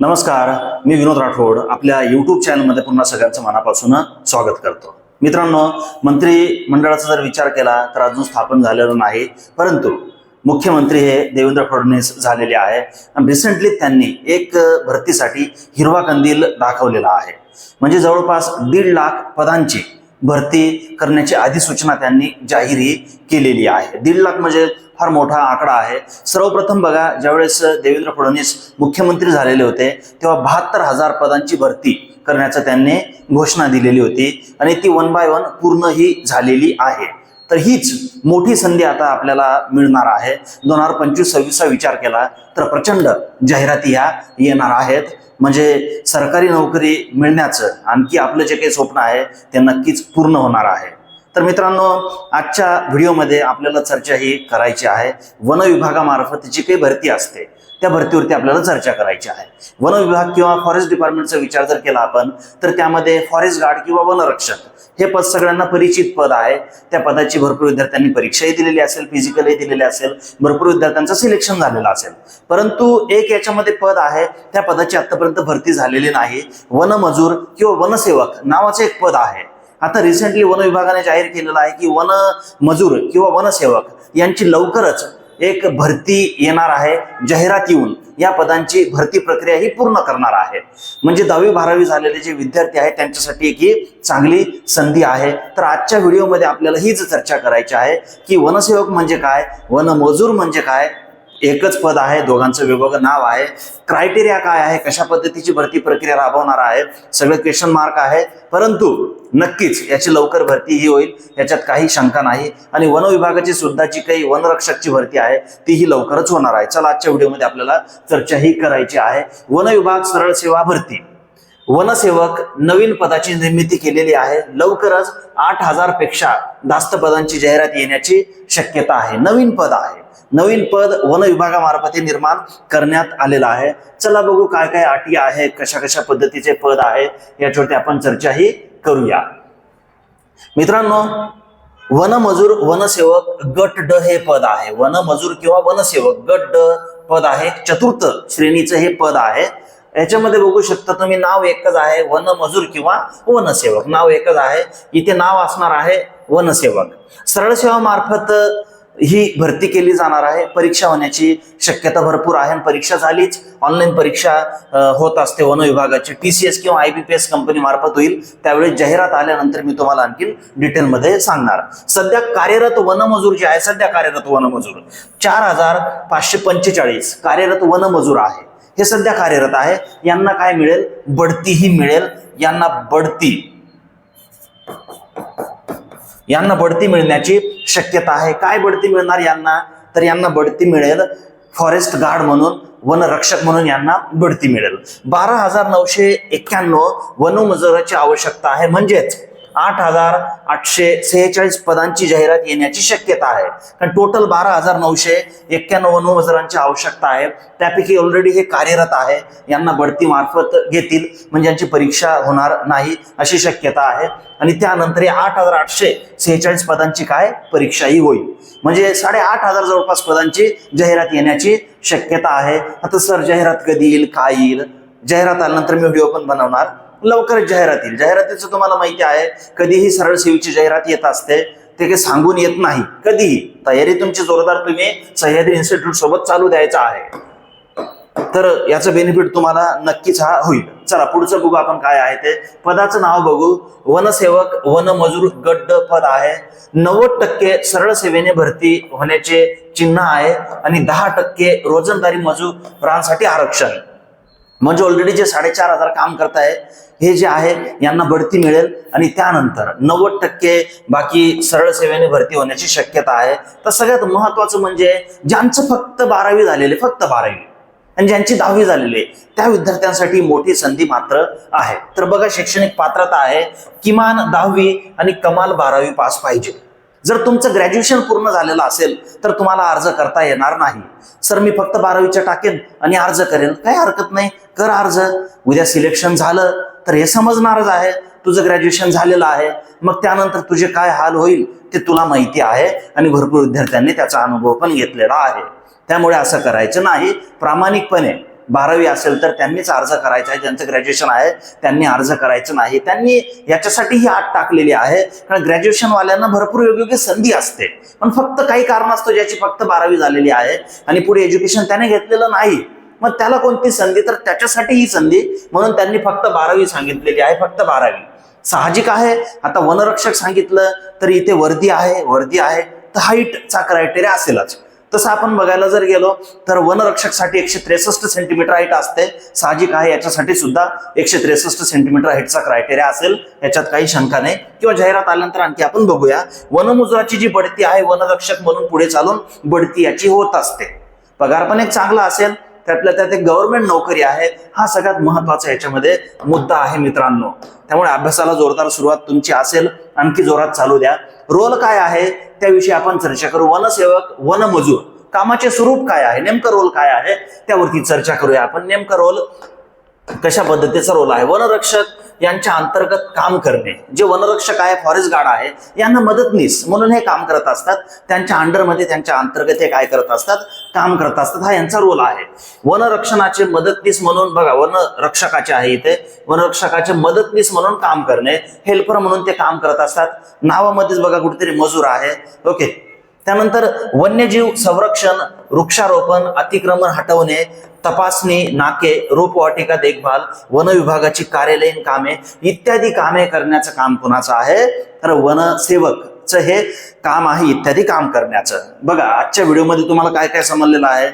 नमस्कार मी विनोद राठोड. आपल्या यूट्यूब चॅनलमध्ये पुन्हा सगळ्यांचं मनापासून स्वागत करतो. मित्रांनो मंत्री मंडळाचा जर विचार केला तर अजून स्थापन झालेलं नाही. परंतु मुख्यमंत्री हे देवेंद्र फडणवीस झालेले आहे. आणि रिसेंटली त्यांनी एक भरतीसाठी हिरवा कंदील दाखवलेला आहे. म्हणजे जवळपास दीड लाख पदांची भरती करण्याची अधिसूचना त्यांनी जाहीरही केलेली आहे. दीड लाख म्हणजे फार मोठा आकडा आहे. सर्वप्रथम बघा ज्यावेळेस देवेंद्र फडणवीस मुख्यमंत्री झालेले होते तेव्हा बहात्तर हजार पदांची भरती करण्याचं त्यांनी घोषणा दिलेली होती आणि ती वन बाय वन पूर्ण ही झालेली आहे. तर हीच मोठी संधी आता आपल्याला मिळणार आहे. दोन हजार पंचवीस सव्वीसचा विचार केला तर प्रचंड जाहिराती ह्या येणार आहेत. म्हणजे सरकारी नोकरी मिळण्याचं आणखी आपलं जे काही स्वप्न आहे ते नक्कीच पूर्ण होणार आहे. तर मित्रांनो आजच्या व्हिडिओमध्ये आपल्याला चर्चा ही करायची आहे. वन विभागामार्फत जी काही भरती असते त्या भरतीवरती आपल्याला चर्चा करायची आहे. वन विभाग किंवा फॉरेस्ट डिपार्टमेंटचा विचार जर केला आपण तर त्यामध्ये फॉरेस्ट गार्ड किंवा वनरक्षक हे पद सगळ्यांना परिचित पद आहे. त्या पदाची भरपूर विद्यार्थ्यांनी परीक्षाही दिलेली असेल फिजिकलही दिलेली असेल भरपूर विद्यार्थ्यांचं सिलेक्शन झालेलं असेल. परंतु एक याच्यामध्ये पद आहे त्या पदाची आतापर्यंत भरती झालेली नाही. वनमजूर किंवा वनसेवक नावाचं एक पद आहे. आता रिसेंटली वन विभागाने जाहीर केलेलं आहे की वन मजूर किंवा वनसेवक यांची लवकरच एक भरती येणार आहे जाहिरात येऊन या पदांची भरती प्रक्रिया ही पूर्ण करणार आहे. म्हणजे दहावी बारावी झालेले जे विद्यार्थी आहेत त्यांच्यासाठी एक ही चांगली संधी आहे. तर आजच्या व्हिडिओमध्ये आपल्याला हीच चर्चा करायची आहे की वनसेवक म्हणजे काय वनमजूर म्हणजे काय एकच पद आहे दोघांचं वेगवेगळं नाव आहे. क्रायटेरिया काय आहे? कशा पद्धतीची भरती प्रक्रिया राबवणार आहे? सगळे क्वेश्चन मार्क आहे. परंतु नक्कीच याची लवकर भरती ही होईल. याच्यात काही शंका नाही. आणि वन विभागाची सुद्धा जी काही वनरक्षकची भरती आहे तीही लवकरच होणार आहे. चला आजच्या व्हिडिओमध्ये आपल्याला चर्चा ही करायची आहे. वन विभाग सरळ सेवा भरती. वनसेवक नवीन पदाची निर्मिती केलेली आहे. लवकरच आठ हजारपेक्षा जास्त पदांची जाहिरात येण्याची शक्यता आहे. नवीन पद आहे. नवीन पद वन विभागामार्फत निर्माण करण्यात आलेलं आहे. चला बघू काय काय अटी आहे कशा कशा पद्धतीचे पद आहे याच्यावरती आपण चर्चाही करूया. मित्रांनो वनमजूर वनसेवक गट ड हे पद आहे. वनमजूर किंवा वनसेवक गट ड पद आहे. चतुर्थ श्रेणीचं हे पद आहे. याच्यामध्ये बघू शकता तुम्ही नाव एकच आहे वनमजूर किंवा वनसेवक. नाव एकच आहे. इथे नाव असणार आहे वनसेवक. सरळ सेवा मार्फत ही भरती केली जाणार आहे. परीक्षा होण्याची शक्यता भरपूर आहे आणि परीक्षा झालीच. ऑनलाईन परीक्षा होत असते वन विभागाची. टी सी एस किंवा I B P S company मार्फत होईल. त्यावेळी जाहिरात आल्यानंतर मी तुम्हाला आणखी डिटेलमध्ये सांगणार. सध्या कार्यरत वनमजूर जे आहे सध्या कार्यरत वनमजूर चार हजार पाचशे पंचेचाळीस. कार्यरत वनमजूर आहे. हे सध्या कार्यरत आहे. यांना काय मिळेल? बढतीही मिळेल. यांना बढती. यांना बढती मिळण्याची शक्यता आहे. काय बढती मिळणार यांना? तर यांना बढती मिळेल फॉरेस्ट गार्ड म्हणून वनरक्षक म्हणून यांना बढती मिळेल. बारा हजार नऊशे एक्क्याण्णव वनमजुराची आवश्यकता आहे. म्हणजेच आठ हजार आठशे सेहेचाळीस पदांची जाहिरात येण्याची शक्यता आहे. कारण टोटल बारा हजार नऊशे एक्क्याण्णव नोजरांची आवश्यकता आहे. त्यापैकी ऑलरेडी हे कार्यरत आहे. यांना बढती मार्फत घेतील. म्हणजे यांची परीक्षा होणार नाही अशी शक्यता आहे. आणि त्यानंतर आठ हजार आठशे सेहेचाळीस पदांची काय? परीक्षाही होईल. म्हणजे साडेआठ हजार जवळपास पदांची जाहिरात येण्याची शक्यता आहे. आता सर जाहिरात कधी येईल? काय येईल? जाहिरात आल्यानंतर मी व्हिडिओ पण बनवणार. लवकरच जाहिरात येईल. जाहिरातीचं तुम्हाला माहिती आहे कधीही सरळ सेवेची जाहिरात येत असते ते काही सांगून येत नाही. कधीही. तयारी तुमची जोरदार तुम्ही सह्याद्री इन्स्टिट्यूट सोबत चालू द्यायचा आहे. तर याचं बेनिफिट तुम्हाला नक्कीच हा होईल. चला पुढचं बघू आपण काय आहे ते. पदाचं नाव बघू. वनसेवक वनमजूर गड्ड पद आहे. नव्वद टक्के सरळ सेवेने भरती होण्याचे चिन्ह आहे आणि दहा टक्के रोजंदारी मजुरांसाठी आरक्षण. म्हणजे ऑलरेडी जे साडेचार हजार काम करताय हे जे आहे यांना बढती मिळेल. आणि त्यानंतर नव्वद टक्के बाकी सरळ सेवेने भरती होण्याची शक्यता आहे. तर सगळ्यात महत्वाचं म्हणजे ज्यांचं फक्त बारावी झालेले फक्त बारावी आणि ज्यांची दहावी झालेली आहे त्या विद्यार्थ्यांसाठी मोठी संधी मात्र आहे. तर बघा शैक्षणिक पात्रता आहे. किमान दहावी आणि कमाल बारावी पास पाहिजे. जर तुमचं ग्रॅज्युएशन पूर्ण झालेलं असेल तर तुम्हाला अर्ज करता येणार नाही. सर मी फक्त बारावीच्या टाकेन आणि अर्ज करेन. काही हरकत नाही. कर अर्ज. उद्या सिलेक्शन झालं तर हे समजणारच आहे. तुझं ग्रॅज्युएशन झालेलं आहे. मग त्यानंतर तुझे काय हाल होईल ते तुला माहिती आहे. आणि भरपूर विद्यार्थ्यांनी त्याचा अनुभव पण घेतलेला आहे. त्यामुळे असं करायचं नाही. प्रामाणिकपणे बारावी असेल तर त्यांनीच अर्ज करायचा आहे. ज्यांचं ग्रॅज्युएशन आहे. त्यांनी अर्ज करायचं नाही. त्यांनी याच्यासाठी ही आत टाकलेली आहे. कारण ग्रॅज्युएशन वाल्यांना भरपूर योग्य संधी असते. पण फक्त काही कारण असतो ज्याची फक्त बारावी झालेली आहे. आणि पुढे एज्युकेशन त्याने घेतलेलं नाही. मग त्याला कोणती संधी? तर त्याच्यासाठी ही संधी म्हणून त्यांनी फक्त बारावी सांगितलेली आहे. फक्त बारावी. साहजिक आहे. आता वनरक्षक सांगितलं तर इथे वर्दी आहे. वर्दी आहे. तर हाईटचा क्रायटेरिया असेलच. तसं आपण बघायला जर गेलो तर वनरक्षकसाठी एकशे त्रेसष्ट सेंटीमीटर हाईट असते. साहजिक आहे याच्यासाठी सुद्धा एकशे त्रेसष्ट सेंटीमीटर हाईटचा क्रायटेरिया असेल. याच्यात काही शंका नाही. किंवा जाहिरात आल्यानंतर आणखी आपण बघूया. वनमजुराची जी बढती आहे वनरक्षक म्हणून पुढे चालून बढती याची होत असते. पगार पण एक चांगला असेल. त्यातल्या त्यात एक गव्हर्नमेंट नोकरी आहे हा सगळ्यात महत्त्वाचा याच्यामध्ये मुद्दा आहे मित्रांनो. त्यामुळे अभ्यासाला जोरदार सुरुवात तुमची असेल आणखी जोरात चालू द्या. रोल काय आहे त्याविषयी आपण चर्चा करू. वनसेवक वनमजूर कामाचे स्वरूप काय आहे नेमकं रोल काय आहे त्यावरती चर्चा करूया आपण. नेमकं रोल कशा पद्धतीचा रोल आहे? वनरक्षक यांच्या अंतर्गत काम करणे. जे वनरक्षक आहे फॉरेस्ट गार्ड आहे यांना मदतनीस म्हणून हे काम करत असतात. त्यांच्या अंडरमध्ये त्यांच्या अंतर्गत हे काय करत असतात? काम करत असतात. हा यांचा रोल आहे. वनरक्षणाचे मदतनीस म्हणून बघा वनरक्षकाचे आहे इथे. वनरक्षकाचे मदतनीस म्हणून काम करणे. हेल्पर म्हणून ते काम करत असतात. नावामध्येच बघा कुठेतरी मजूर आहे. ओके त्यानंतर वन्यजीव संरक्षण वृक्षारोपण अतिक्रमण हटवणे तपासणी नाके रोपवाटिका देखभाल वन विभागाची कार्यालयीन कामे इत्यादी कामे करण्याचं काम कुणाचं आहे? तर वनसेवकचं हे काम आहे इत्यादी काम करण्याचं. बघा आजच्या व्हिडिओमध्ये तुम्हाला काय काय समजलेलं आहे?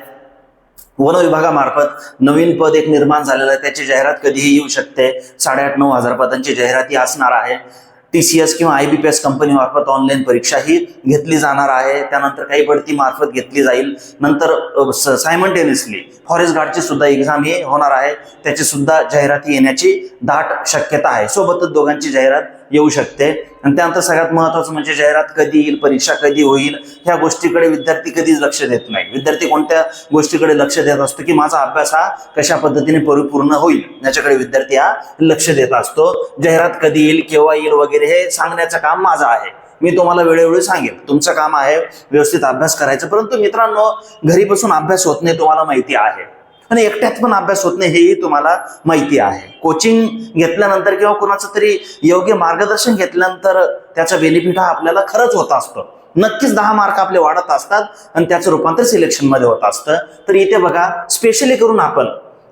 वन विभागामार्फत नवीन पद एक निर्माण झालेलं आहे. त्याची जाहिरात कधीही येऊ शकते. साडेआठ नऊ हजार पदांची जाहिरात ही असणार आहे. टी सी एस किंवा आय बी पी एस कंपनीमार्फत ऑनलाईन परीक्षा ही घेतली जाणार आहे. त्यानंतर काही बढती मार्फत घेतली जाईल. नंतर सायमल्टेनियसली फॉरेस्ट गार्डची सुद्धा एक्झाम ही होणार आहे. त्याची सुद्धा जाहिराती येण्याची दाट शक्यता आहे. सोबतच दोघांची जाहिरात येऊ शकते. आणि त्यानंतर सगळ्यात महत्वाचं म्हणजे जाहिरात कधी येईल परीक्षा कधी होईल ह्या गोष्टीकडे विद्यार्थी कधीच लक्ष देत नाही. विद्यार्थी कोणत्या गोष्टीकडे लक्ष देत असतो की माझा अभ्यास हा कशा पद्धतीने परिपूर्ण होईल याच्याकडे विद्यार्थी हा लक्ष देत असतो. जाहिरात कधी येईल केव्हा येईल वगैरे हे सांगण्याचं काम माझं आहे. मी तुम्हाला वेळोवेळी सांगेन. तुमचं काम आहे व्यवस्थित अभ्यास करायचं. परंतु मित्रांनो घरी बसून अभ्यास होत नाही तुम्हाला माहिती आहे. आणि एकट्यात पण अभ्यास होत नाही हेही तुम्हाला माहिती आहे. कोचिंग घेतल्यानंतर किंवा कुणाचं तरी योग्य मार्गदर्शन घेतल्यानंतर त्याचा बेनिफिट हा आपल्याला खरंच होत असतो. नक्कीच दहा मार्क आपले वाढत असतात आणि त्याचं रूपांतर सिलेक्शनमध्ये होत असतं. तर इथे बघा स्पेशली करून आपण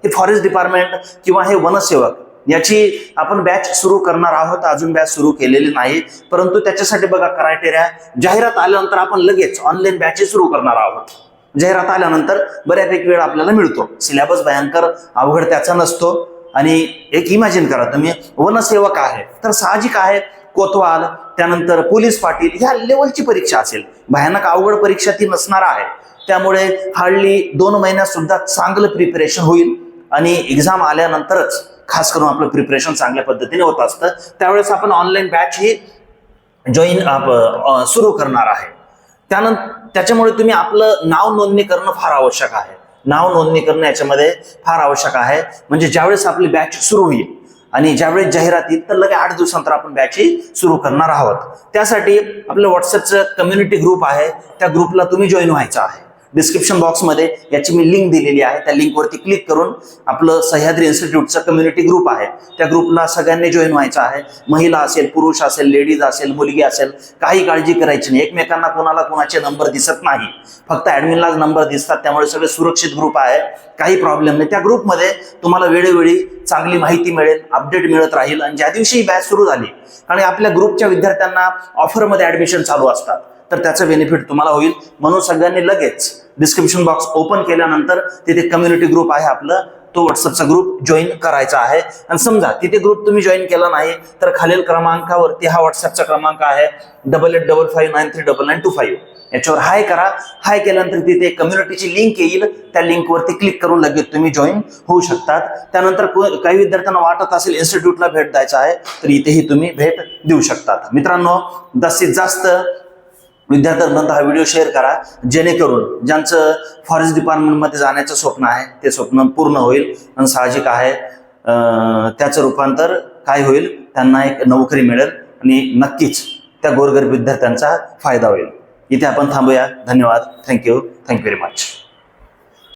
हे फॉरेस्ट डिपार्टमेंट किंवा हे वनसेवक याची आपण बॅच सुरू करणार आहोत. अजून बॅच सुरू केलेली नाही परंतु त्याच्यासाठी बघा क्रायटेरिया जाहिरात आल्यानंतर आपण लगेच ऑनलाईन बॅचेस सुरू करणार आहोत. जाहिरात आल्यानंतर बऱ्यापैकी वेळ आपल्याला मिळतो. सिलेबस भयंकर अवघड त्याचा नसतो. आणि एक इमॅजिन करा तुम्ही वनसेवक आहे तर साहजिक आहे कोतवाल त्यानंतर पोलीस पाटील ह्या लेवलची परीक्षा असेल. भयानक अवघड परीक्षा ती नसणार आहे. त्यामुळे हार्डली दोन महिन्यात सुद्धा चांगलं प्रिपरेशन होईल. आणि एक्झाम आल्यानंतरच खास करून आपलं प्रिपरेशन चांगल्या पद्धतीने होत असतं. त्यावेळेस आपण ऑनलाईन बॅच ही जॉईन सुरू करणार आहे. त्यानंतर त्याच्यामुळे तुम्ही आपलं नाव नोंदणी करणं फार आवश्यक आहे. नाव नोंदणी करणं याच्यामध्ये फार आवश्यक आहे. म्हणजे ज्यावेळेस आपली बॅच सुरू होईल आणि ज्यावेळेस जाहिरात येईल तर लगेच आठ दिवसानंतर आपण बॅच ही सुरू करणार आहोत. त्यासाठी आपलं व्हॉट्सअपचं कम्युनिटी ग्रुप आहे. त्या ग्रुपला तुम्ही जॉईन व्हायचं आहे. डिस्क्रिप्शन बॉक्समध्ये याची मी लिंक दिलेली आहे. त्या लिंकवरती क्लिक करून आपलं सह्याद्री इन्स्टिट्यूटचा कम्युनिटी ग्रुप आहे. त्या ग्रुपला सगळ्यांनी जॉईन व्हायचं आहे. महिला असेल पुरुष असेल लेडीज असेल मुलगी असेल काही काळजी करायची नाही. एकमेकांना कोणाला कोणाचे नंबर दिसत नाही. फक्त ऍडमिनलाच नंबर दिसतात. त्यामुळे सगळे सुरक्षित ग्रुप आहे. काही प्रॉब्लेम नाही. त्या ग्रुपमध्ये तुम्हाला वेळोवेळी चांगली माहिती मिळेल अपडेट मिळत राहील आणि ज्या दिवशी बॅच सुरू झाली आणि आपल्या ग्रुपच्या विद्यार्थ्यांना ऑफरमध्ये ऍडमिशन चालू असतात. तर त्याचं बेनिफिट तुम्हाला होईल. म्हणून सगळ्यांनी लगेच डिस्क्रिप्शन बॉक्स ओपन केल्यानंतर तिथे कम्युनिटी ग्रुप आहे आपलं. तो व्हॉट्सअपचा ग्रुप जॉईन करायचा आहे. आणि समजा तिथे ग्रुप तुम्ही जॉईन केला नाही तर खालील क्रमांकावरती हा व्हॉट्सअपचा क्रमांक आहे. Double eight double five nine three double nine two five याच्यावर हाय करा. हाय केल्यानंतर तिथे कम्युनिटीची लिंक येईल. त्या लिंकवरती क्लिक करून लगेच तुम्ही जॉईन होऊ शकतात. त्यानंतर काही विद्यार्थ्यांना वाटत असेल इन्स्टिट्यूटला भेट द्यायचा आहे तर इथेही तुम्ही भेट देऊ शकतात. मित्रांनो जास्तीत जास्त विद्यार्थ्यांपर्यंत हा व्हिडिओ शेअर करा. जेणेकरून ज्यांचं फॉरेस्ट डिपार्टमेंटमध्ये जाण्याचं स्वप्न आहे ते स्वप्न पूर्ण होईल आणि साहजिक आहे. त्याचं रूपांतर काय होईल त्यांना एक नोकरी मिळेल आणि नक्कीच त्या गोरगरीब विद्यार्थ्यांचा फायदा होईल. इथे आपण थांबूया. धन्यवाद. Thank you thank you very much